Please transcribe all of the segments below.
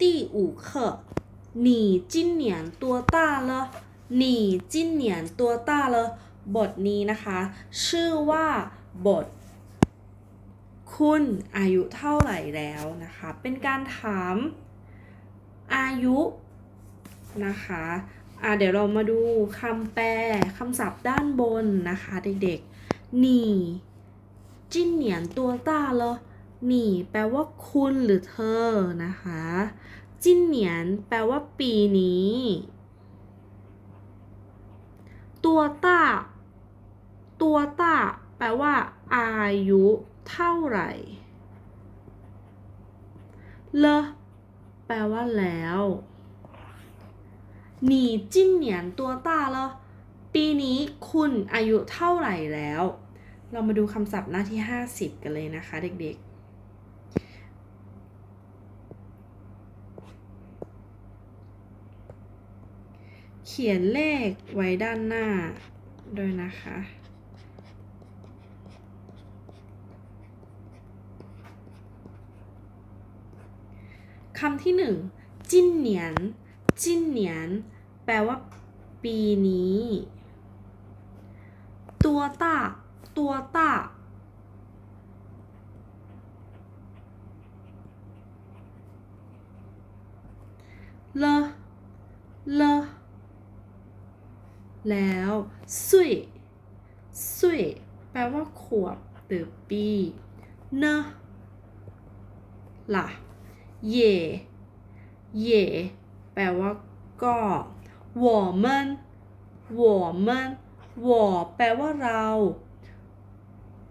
第五课你今年多大了你今年多大了บทนี้นะคะ ชื่อว่าบท คุณอายุเท่าไหร่แล้วนะคะ เป็นการถามอายุนะคะอ่ะเดี๋ยวเรามาดูคำแปลคำศัพท์ด้านบนนะคะเด็กๆนี่จิ้นเหนียนตัวต้าเหร หนี่แปลว่าคุณหรือเธอนะคะ จิ้นเหนียนแปลว่าปีนี้ ตัวต้า ตัวต้า แปลว่า อายุเท่าไหร่ เลแปลว่าแล้วหนี่จิ้นเหนียนตัวต้าเลปีนี้คุณอายุเท่าไหร่แล้ว เรามาดูคำศัพท์หน้าที่ 50 กันเลยนะคะเด็กๆ ขียนเลขไว้ด้านหน้าด้วยนะคะ คำที่หนึ่งจิ้นเหนียน จิ้นเหนียน แปลว่า ปีนี้ ตัวต้า ตัวต้า เลเล แล้วสุยสุยแปลว่าขวบหรือปีเนอะล่ะ เย่เย่แปลว่าก็我们我们我แปลว่าเรา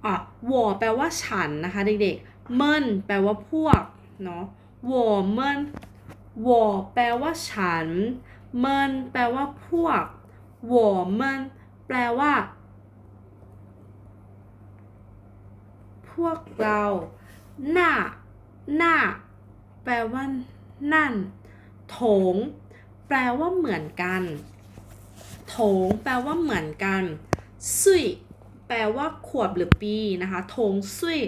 อ่ะ我แปลว่าฉันนะคะเด็กๆมันแปลว่าพวกเนาะ我们我แปลว่าฉันมันแปลว่าพวก 我们แปลว่า พวกเราหน้าหน้า แปลว่า นั่น โถง แปลว่าเหมือนกัน โถง แปลว่าเหมือนกันซุยแปลว่าขวบหรือปีนะคะโถงซุย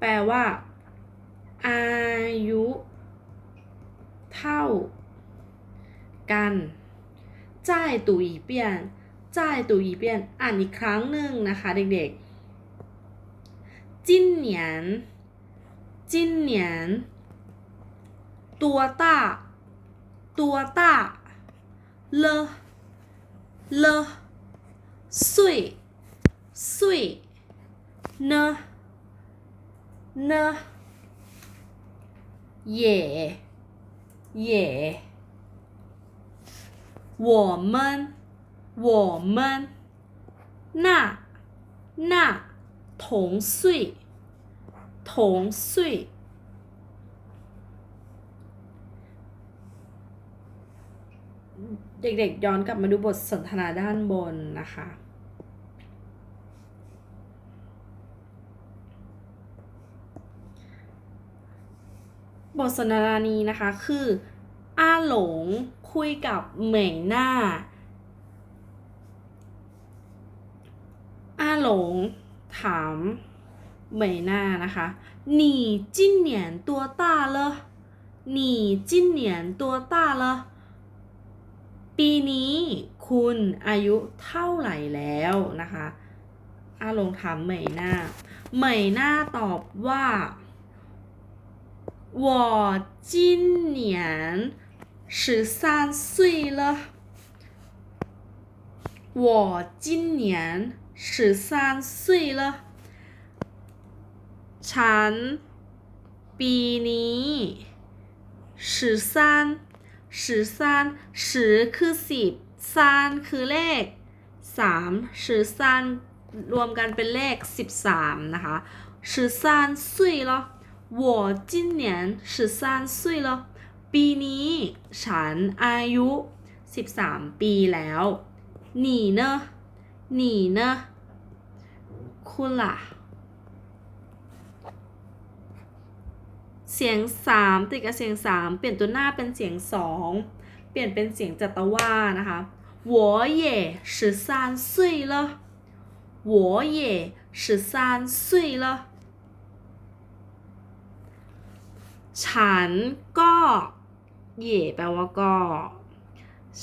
แปลว่า อายุ เท่า กัน จ่ายตู่อีเปียนจ่ายตู่อีเปียนอ่านอีกครั้งหนึ่งนะคะเด็กๆจิ้นเหนียนจิ้นเหนียนตัวต้าตัวต้าเลเลสุยสุยเนเนเย่เย่ 我们我们那那同岁同岁เด็กๆย้อนกลับมาดูบทสนทนาด้านบนนะคะ บทสนทนานี้นะคะคืออาหลง คุยกับเหมยหน้า อาหลงถามเหมยหน้านะคะ你今年多大了你今年多大了ปีนี้คุณอายุเท่าไหร่แล้วนะคะอาหลงถามเหมยหน้า เหมยหน้าตอบว่า我今年 十三岁了。我今年十三岁了。ฉัน ปีนี้十三十三十คือสิบซานคือเลขสาม十三รวมกันเป็นเลขสิบสามนะคะ十三岁了我今年十三岁了 ปีนี้ฉันอายุ 13 ปีแล้วหนีเนอะหนีเนอะคุณล่ะ เสียง 3 ติดกับเสียง 3 เปลี่ยนตัวหน้าเป็นเสียง 2 เปลี่ยนเป็นเสียงจัตว่านะคะ我也十三岁了我也十三岁了ฉันก็ เย่แปลว่าก็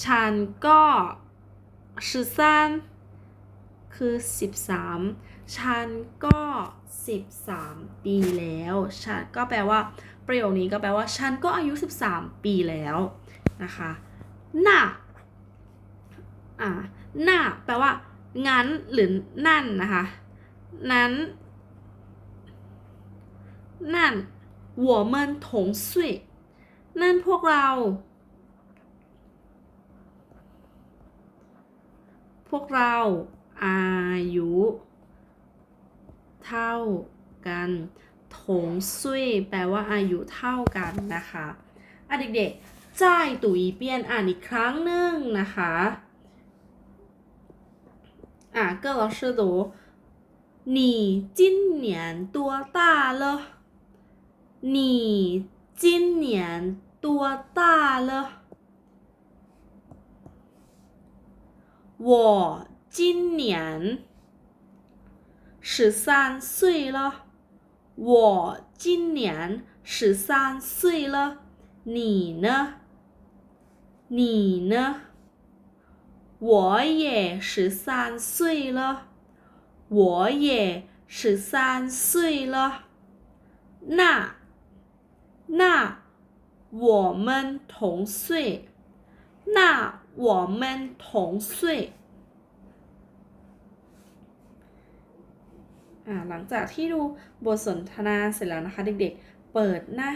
ฉันก็สิบสามคือสิบสามฉันก็สิบสามปีแล้ว ฉันก็แปลว่า ประโยคนี้ก็แปลว่า ฉันก็อายุ 13 ปีแล้วนะคะน่ะอ่าน่ะแปลว่า งั้นหรือนั่นนะคะ นั้น นั่น我们同岁 นั่นพวกเรา พวกเราอายุ เท่ากันถงซุยแปลว่าอายุเท่ากันนะคะอ่ะเด็กๆจ่ายตุ๋ยเปียนอ่านอีกครั้งหนึ่งนะคะอ่ะ个老师读你今年多大了你今年 多大了我今年十三岁了，我今年十三岁了，你呢？你呢？我也十三岁了，我也十三岁了。那，那我们同岁，那我们同岁。อ่าหลังจากที่ดูบทสนทนาเสร็จแล้วนะคะ เด็กๆ เปิดหน้า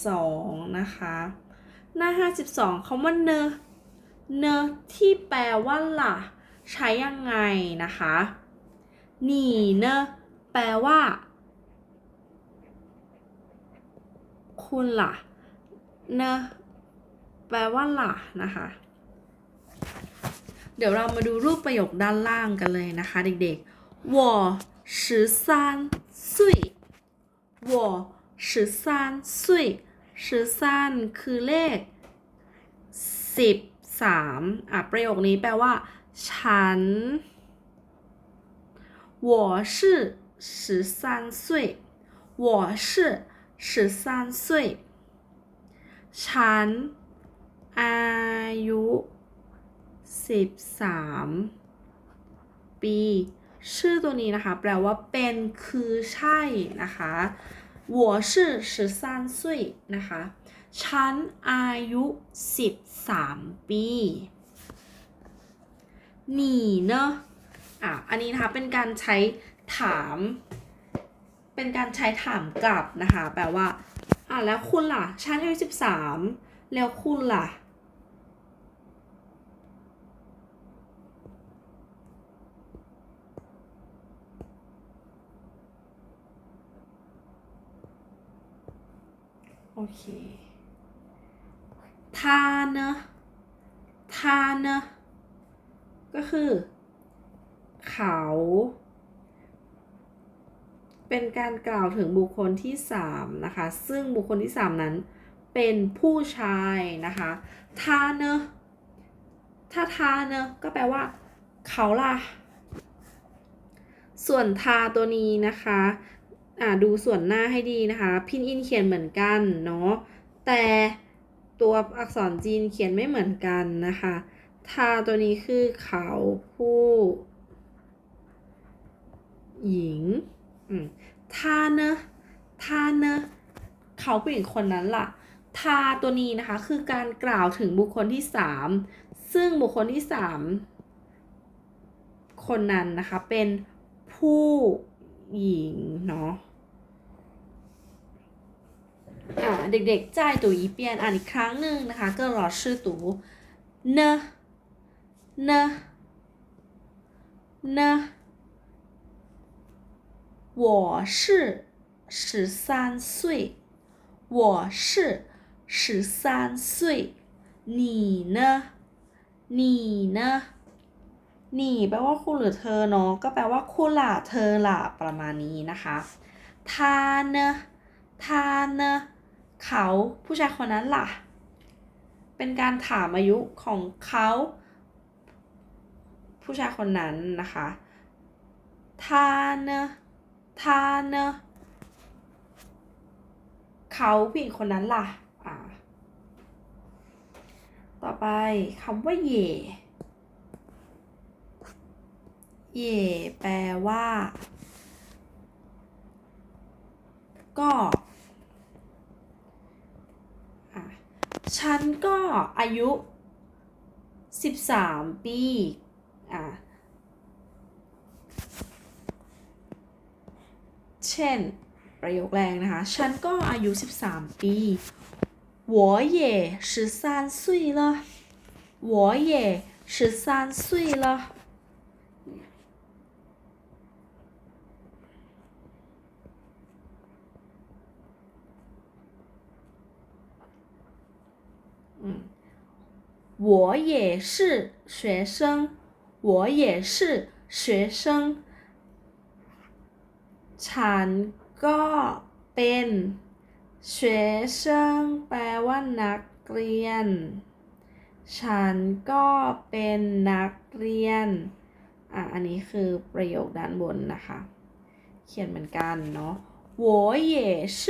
52 นะคะ หน้า 52คำว่าเนเนที่แปลว่าล่ะ ใช้ยังไงนะคะหนีเนแปลว่า คุณล่ะ เนแปลว่าล่ะนะคะ เดี๋ยวเรามาดูรูปประโยคด้านล่างกันเลยนะคะ เด็กๆ我十三岁我十三岁十三คือเลขสิบสามอ่ะประโยคนี้แปลว่า ฉัน我是十三岁我是十三岁 ฉันอายุสิบสามปี ชื่อตัวนี้นะคะ แปลว่าเป็นคือใช่นะคะ我是十三岁นะคะ ฉันอายุสิบสามปีหนีเนอะอ่ะ อันนี้นะคะ เป็นการใช้ถาม เป็นการใช้ถามกลับนะคะ แปลว่า อะแล้วคุณล่ะ ฉันอายุสิบสามแล้วคุณล่ะ โอเคทาเนะทาเนะก็คือ เขา เป็นการกล่าวถึงบุคคลที่สามนะคะ ซึ่งบุคคลที่สามนั้นเป็นผู้ชายนะคะทาเนอะถ้าทาเนอะก็แปลว่าเขาล่ะ ส่วนทาตัวนี้นะคะอ่าดูส่วนหน้าให้ดีนะคะ พินอินเขียนเหมือนกันเนาะ แต่ตัวอักษรจีนเขียนไม่เหมือนกันนะคะ ทาตัวนี้คือเขาผู้ หญิง อืมทาเนอะทาเนอะเขาผู้หญิงคนนั้นล่ะทาตัวนี้นะคะ คือการกล่าวถึงบุคคลที่สามซึ่งบุคคลที่สามคนนั้นนะคะ เป็นผู้หญิงเนาะอ่าเด็กๆจ่ายตู่อีเปียนอ่านอีกครั้งหนึ่งนะคะ ก็รอชื่อตู่เนเนเน 我是十三岁我是十三岁你呢你呢นี่แปลว่าคุณหรือเธอเนาะก็แปลว่าคุณล่ะเธอล่ะประมาณนี้นะคะทาเนทาเนเขาผู้ชายคนนั้นล่ะ เป็นการถามอายุของเขา ผู้ชายคนนั้นนะคะทาเน ทาเนเขาผู้หญิงคนนั้นล่ะ อ่า ต่อไปคำว่าเย่เย่แปลว่า ก็อะฉันก็อายุ 13 ปี อะเช่น ประโยคแรกนะคะ ฉันก็อายุ 13 ปี我也十三岁了我也十三岁了嗯，我也是学生，我也是学生。 ฉันก็เป็น学生แปลว่านักเรียน ฉันก็เป็นนักเรียน อ่ะ อันนี้คือประโยคด้านบนนะคะ เขียนเหมือนกันเนาะ我也是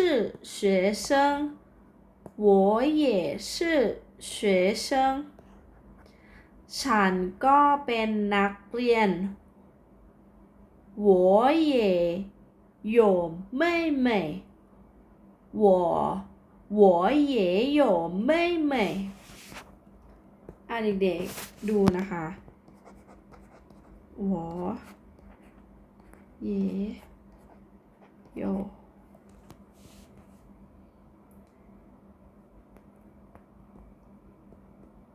学生我也是学生ฉันก็เป็นนักเรียน我也 有妹妹我我也有妹妹อ่ะเด็กๆดูนะคะ我也有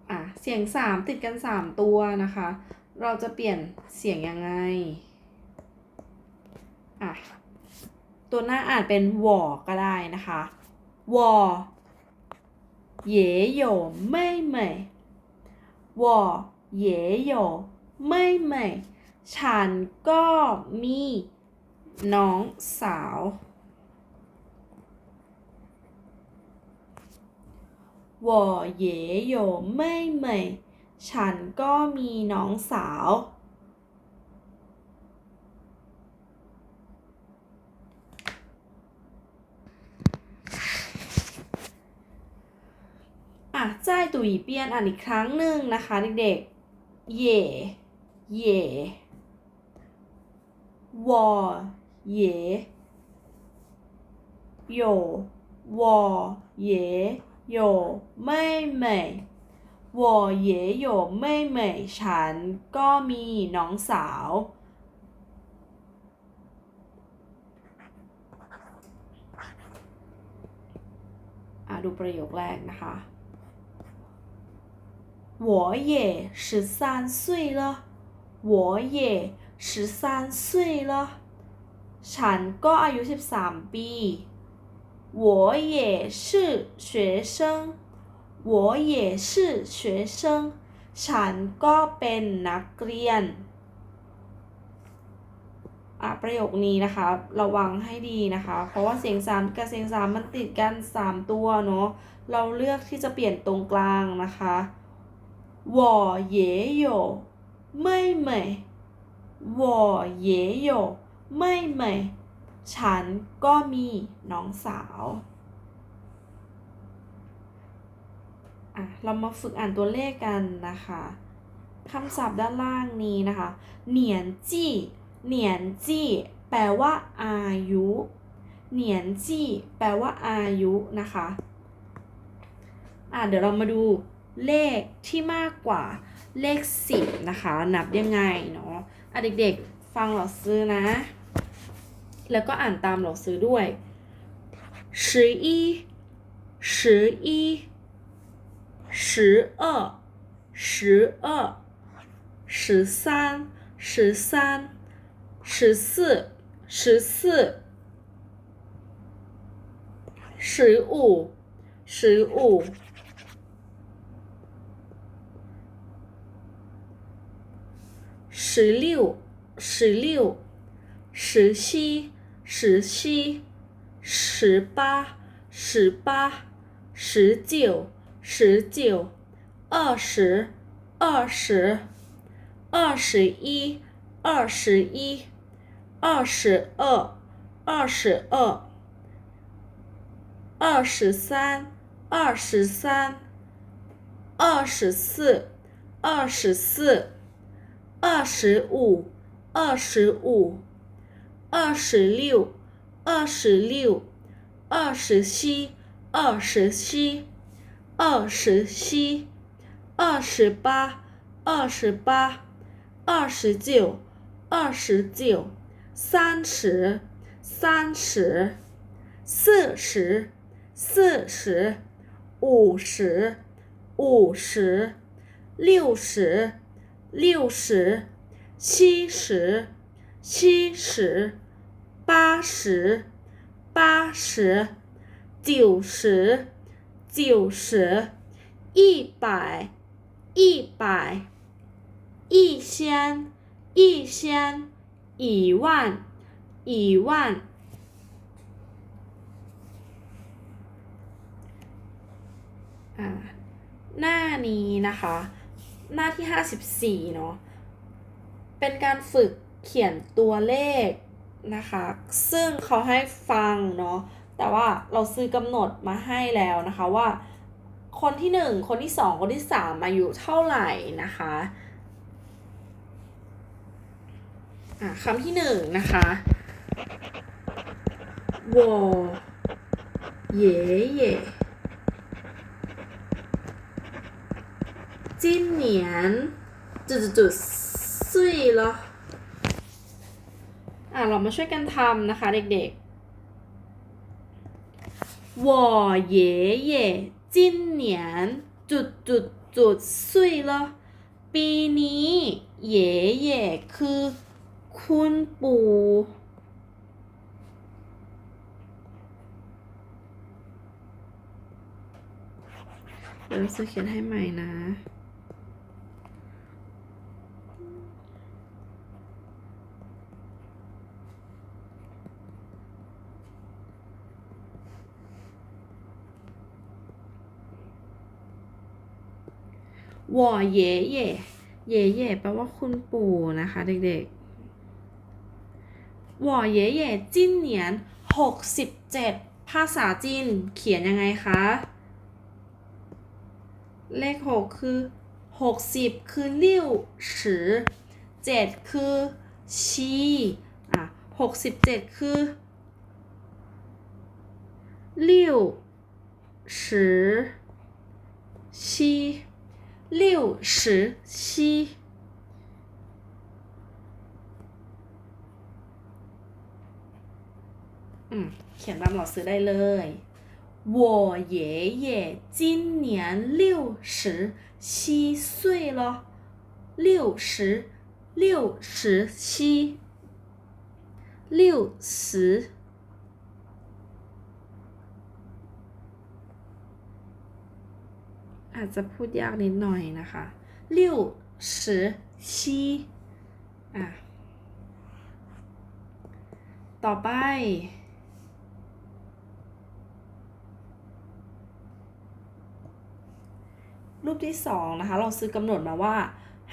อ่ะเสียงสามติดกันสามตัวนะคะ เราจะเปลี่ยนเสียงยังไง อ่ะ ตัวหน้าอ่านเป็นวอก็ได้นะคะวอ也有妹妹我也有妹妹ฉันก็มีน้องสาว我也有妹妹ฉันก็มีน้องสาว จ้ายตุยเปียนอ่านอีกครั้งหนึ่งนะคะเด็กๆ เย่เย่วอเย่โยวอเย่โยไม่เม่วอเย่โยไม่เม่ฉันก็มีน้องสาวดูประโยคแรกนะคะ 我也十三岁了我也十三岁了ฉันก็อายุ 13 ปี我也是学生我也是学生ฉันก็เป็นนักเรียน อ่ะประโยคนี้นะคะ ระวังให้ดีนะคะ เพราะว่าเสียงสามกับเสียงสามมันติดกันสามตัวเนาะ เราเลือกที่จะเปลี่ยนตรงกลางนะคะ 我也有妹妹我也有妹妹ฉันก็มีน้องสาว อ่ะ เรามาฝึกอ่านตัวเลขกันนะคะคำศัพท์ด้านล่างนี้นะคะเหนียนจี้เหนียนจี้แปลว่าอายุเหนียนจี้แปลว่าอายุนะคะ อ่ะ เดี๋ยวเรามาดู เลขที่มากกว่าเลขสิบนะคะ นับยังไงเนาะ อ่ะ เด็กๆ ฟังเหล่าซื้อนะ แล้วก็อ่านตามเหล่าซื้อด้วย十一十一十二十二十三十三十四十四十五十五 十六十六十七十七十八十八十九十九二十二十二十一二十一二十二二十二二十三二十三二十四，二十四，二十五，二十五，二十六，二十六，二十七，二十七，二十七，二十八，二十八，二十九，二十九，三十，三十，四十，四十，五十。五十、六十、六十七十七十八十八十九十九十一百一百一千一千一万一万。啊那你那好 หน้าที่ห้าสิบี่เนาะ เป็นการฝึกเขียนตัวเลขนะคะ ซึ่งเขาให้ฟังเนาะ แต่ว่าเราซื้อกำหนดมาให้แล้วนะคะว่า คนที่หนึ่งคนที่สองคนที่สามอายุเท่าไหร่นะคะอะคำที่หนึ่งนะคะวอเย่เย่ 今年จุดจุด岁了อ่ะเรามาช่วยกันทำนะคะเด็กๆ我爷爷今年จุดจุดจุด岁了ปีนี้เย่เย่คือคุณปู่เดี๋ยวจะเขียนให้ใหม่นะ วอเย่เย่เย่เย่แปลว่าคุณปู่นะคะเด็กๆวอเย่เย่จิ้นเหนียนหกสิบเจ็ดภาษาจีนเขียนยังไงคะ เลขหกคือหกสิบคือลิ่วสือเจ็ดคือชีอะหกสิบเจ็ดคือลิ่วสือชี 六十七。อืมเขียนตามหลอดซื้อได้เลย我爷爷今年六十七岁了六十六十七六十 อาจจะพูดยากนิดหน่อยนะคะ六十七อ่ะ ต่อไป รูปที่สองนะคะ เราซื้อกำหนดมาว่า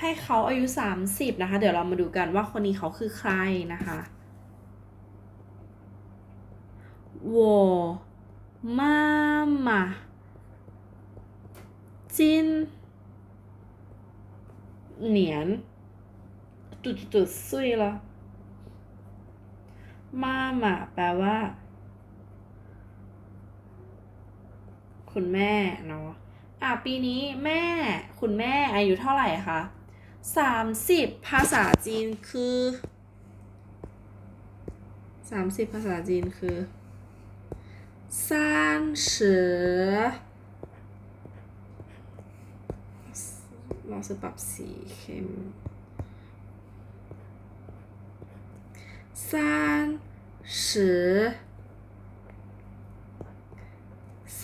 ให้เขาอายุ 30 นะคะ เดี๋ยวเรามาดูกันว่าคนนี้เขาคือใครนะคะ我妈妈 จินเหนียนตุดตุดซุยละมาหมาแปลว่า คุณแม่เนาะอะปีนี้แม่คุณแม่อายุเท่าไหร่คะสามสิบภาษาจีนคือสามสิบภาษาจีนคือสามสิบ ลองซื้อปรับสีเข้มสามสิบ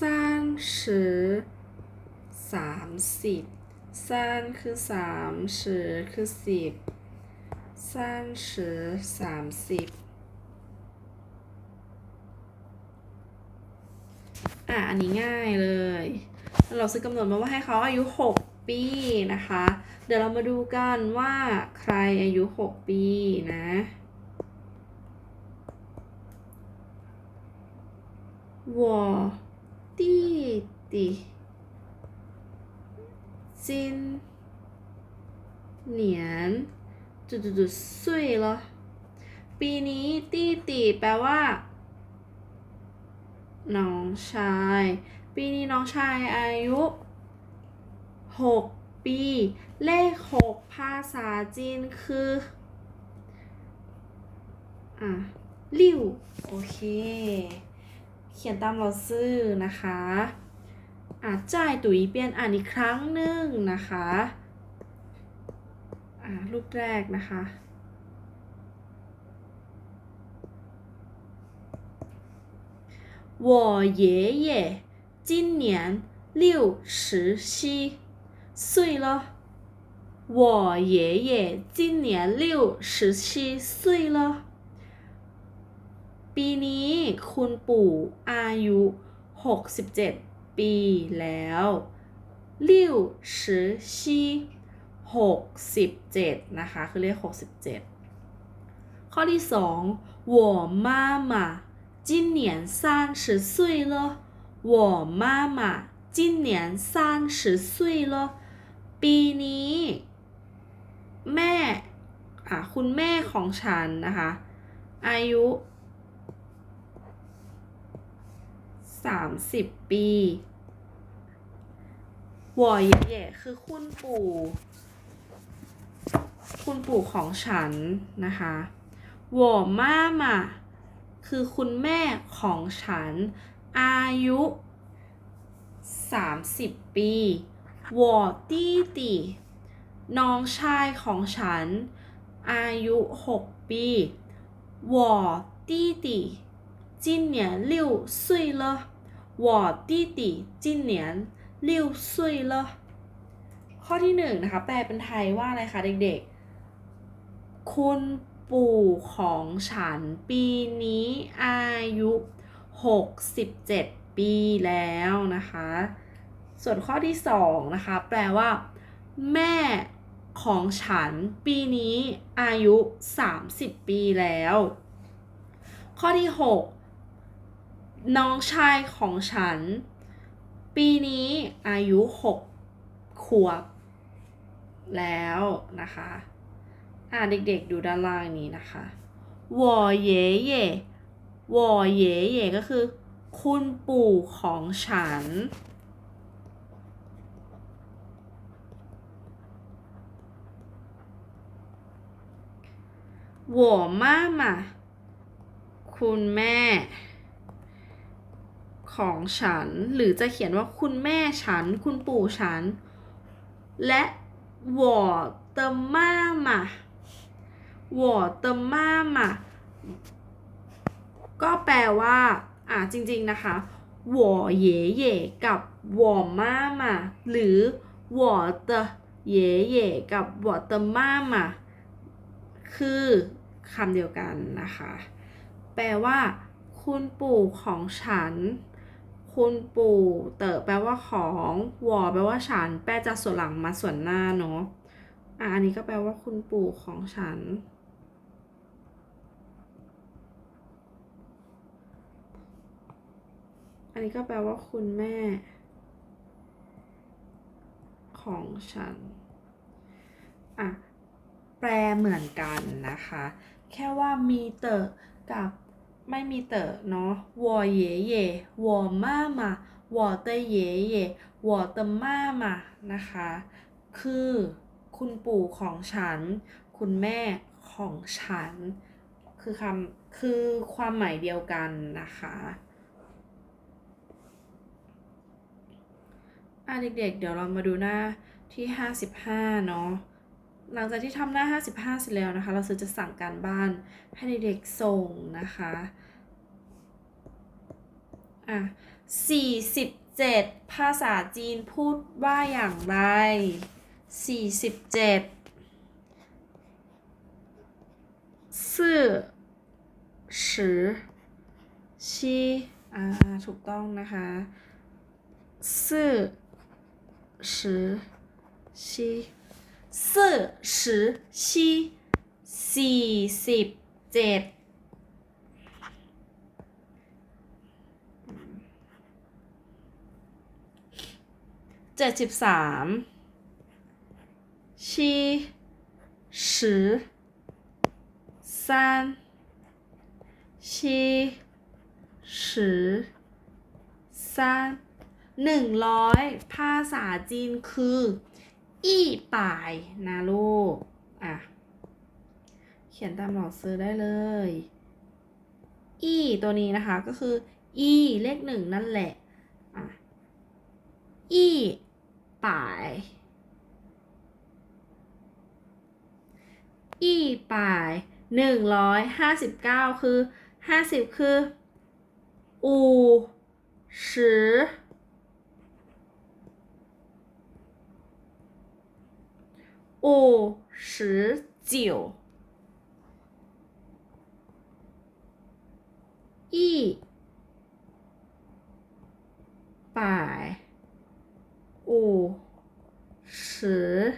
สามสิบสามสิบสามคือสามสิบคือสิบสามสิบสามสิบอะ อันนี้ง่ายเลย เราซื้อกำหนดมาว่าให้เขาอายุหก ปีนะคะ เดี๋ยวเรามาดูกันว่าใครอายุ 6 ปีนะวอตีตีจินเหนียนจุดจุดจุดซุยเหรอปีนี้ตีตีแปลว่า น้องชาย ปีนี้น้องชายอายุ หกปี เลขหกภาษาจีนคือ อ่ะลิ่วโอเค เขียนตามเราซื่อนะคะ อ่ะจ่ายตุ๋ยเปลี่ยนอ่านอีกครั้งหนึ่งนะคะ อ่ะรูปแรกนะคะ 我爷爷今年六十七 岁了。我爷爷今年六十七岁了。ปีนี้คุณปู่อายุ67 ปีแล้วลิ่วสิชี67 นะคะ คือเลข67 ข้อที่สอง我妈妈今年三十岁了我妈妈今年三十岁了 ปีนี้ แม่อะคุณแม่ของฉันนะคะ อายุสามสิบปีวอเย่คือคุณปู่ คุณปู่ของฉันนะคะวอม่ามาคือคุณแม่ของฉัน อายุสามสิบปี วอตี้น้องชายของฉัน อายุหกปีวอตี้ตีจินเหนียนวอตตีจินเหนีข้อที่หนึ่งนะคะแปลเป็นไทยว่าอะไรคะเด็กๆ คุณปู่ของฉันปีนี้อายุ 67 ปีแล้วนะคะ ส่วนข้อที่2นะคะแปลว่า แม่ของฉันปีนี้อายุ 30 ปีแล้ว ข้อที่ 6 น้องชายของฉัน ปีนี้อายุ 6 ขวบ แล้วนะคะอ่าเด็กๆดูด้านล่างนี้นะคะวอเย่เย่วอเย่เย่ก็คือ คุณปู่ของฉัน 我妈妈คุณแม่ ของฉัน หรือจะเขียนว่าคุณแม่ฉัน คุณปู่ฉัน และ我的妈妈我的妈妈ก็แปลว่า อ่าจริงๆนะคะ我爷爷กับ我妈妈หรือ我的爷爷กับ我的妈妈คือ คำเดียวกันนะคะ แปลว่า คุณปู่ของฉัน คุณปู่เต๋อแปลว่าของวอแปลว่าฉัน แปลจากส่วนหลังมาส่วนหน้าเนาะอะอันนี้ก็แปลว่าคุณปู่ของฉัน อันนี้ก็แปลว่าคุณแม่ ของฉัน อะ แปลเหมือนกันนะคะ แค่ว่ามีเตอกับไม่มีเตอเนาะวอเย่เย่วอม่า妈าวอเตเย่เนะคะ คือคุณปู่ของฉัน คุณแม่ของฉัน คือคำคือความหมายเดียวกันนะคะอะเด็กๆเดี๋ยวเรามาดูหน้าที่ 55 เนาะ หลังจากที่ทำหน้า 55 เสร็จแล้วนะคะ เราจะสั่งการบ้านให้เด็กๆส่งนะคะอะ47 ภาษาจีนพูดว่าอย่างไร 47สี่สิบชีอ่าถูกต้องนะคะสี่สิบชี สื่อสิอชีสี่สิบเจ็ดเจ็ดสิบสามชีสิอสามชีสิอสามหนึ่งร้อยภาษาจีนคือ อี้ป่ายนะลูก อะ เขียนตามหลอดซื้อได้เลย อี้ตัวนี้นะคะก็คือ อีเลขหนึ่งนั่นแหละ อะ อี้ป่าย อี้ป่ายหนึ่งร้อยห้าสิบเก้าคือห้าสิบคือ อูสิ 五十九，一百五十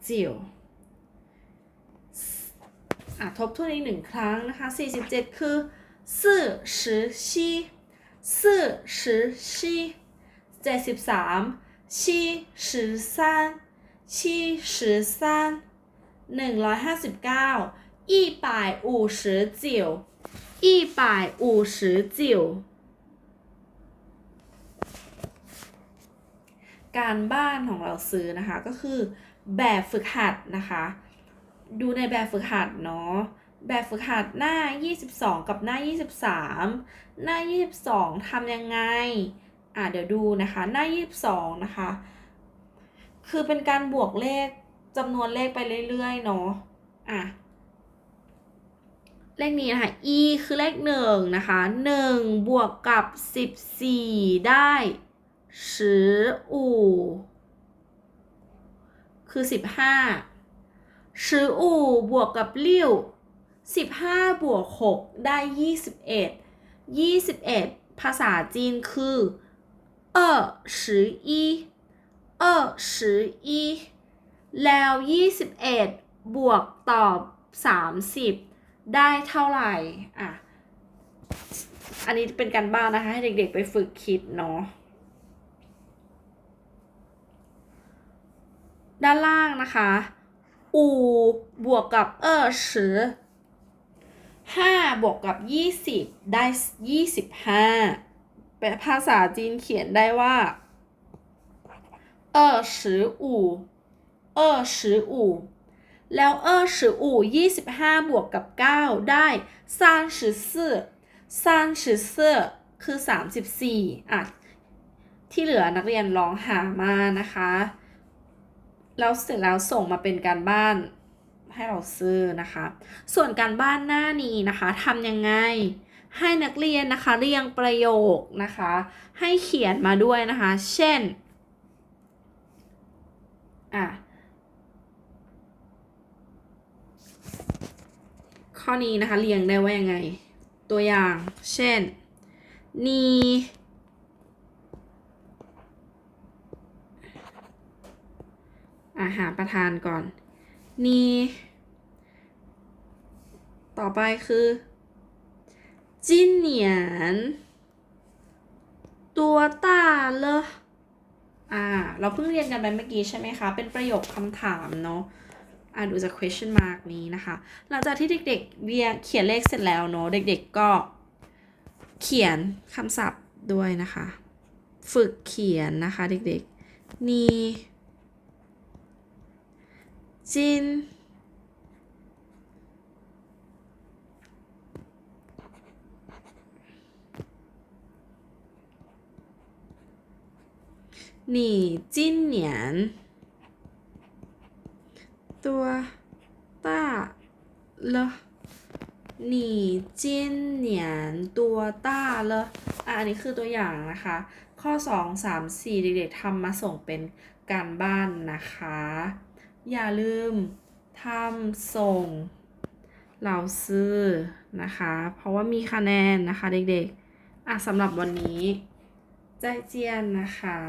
九อ่ะทบทวนอีกหนึ่งครั้งนะคะ 47 คือสี่สิบสี่สี่สิบสี่เจ็ดสิบสาม ชีสิบสามหนึ่งร้อยห้าสิบเก้าอีปายอูสิบเจียวอีปายอูสิบเจียการบ้านของเราซื้อนะคะก็คือแบบฝึกหัดนะคะ ดูในแบบฝึกหัดเนาะแบบฝึกหัดหน้า 22 กับหน้า 23 หน้า 22 ทำยังไง อะเดี๋ยวดูนะคะ หน้า 22 นะคะ คือเป็นการบวกเลขจำนวนเลขไปเรื่อยๆเนาะอะเลขนี้นะคะ e คือเลขหนึ่งนะคะ1บวกกับ14ได้15คือ15สิบอูบวกกับลิ้วสิบห้าบวกหกได้ยี่สิบเอ็ดยี่สิบเอ็ดภาษาจีนคือเออสิอี เออสิอีแล้วยี่สิบเอ็ดบวกตอบสามสิบได้เท่าไหร่อะอันนี้เป็นการบ้านนะคะ ให้เด็กๆไปฝึกคิดเนาะด้านล่างนะคะอูบวกกับเออสิห้าบวกกับยี่สิบได้ยี่สิบห้าภาษาจีนเขียนได้ว่า เออสิอูเออสิอูแล้วเออสิอูยี่สิบห้าบวกกับเก้าได้สามสิบสี่สามสิบสี่คือสามสิบสี่อะที่เหลือนักเรียนลองหามานะคะ แล้วเสร็จแล้วส่งมาเป็นการบ้านให้เราซื้อนะคะ ส่วนการบ้านหน้านี้นะคะทำยังไง ให้นักเรียนนะคะเรียงประโยคนะคะ ให้เขียนมาด้วยนะคะ เช่น อะข้อนี้นะคะเรียงได้ว่ายังไง ตัวอย่างเช่นนีอาหารประทานก่อนนีต่อไปคือจินเหนียนตัวต้าเลย อ่า เราเพิ่งเรียนกันไปเมื่อกี้ใช่ไหมคะ เป็นประโยคคำถามเนาะอ่าดูจาก question mark นี้นะคะ หลังจากที่เด็กๆเรียนเขียนเลขเสร็จแล้วเนาะ เด็ก ๆก็เขียนคำศัพท์ด้วยนะคะ ฝึกเขียนนะคะเด็กๆ นี่จิน หนี่จิ้นเหนียน ตัวต้าเลอหนี่จิ้นเหนียน ตัวต้าเลออะอันนี้คือตัวอย่างนะคะ ข้อ 2 3 4 เด็กๆทำมาส่งเป็นการบ้านนะคะ อย่าลืมทำส่งเหล่าซื้อนะคะ เพราะว่ามีคะแนนนะคะเด็กๆ อะสำหรับวันนี้ใจเจียนนะคะ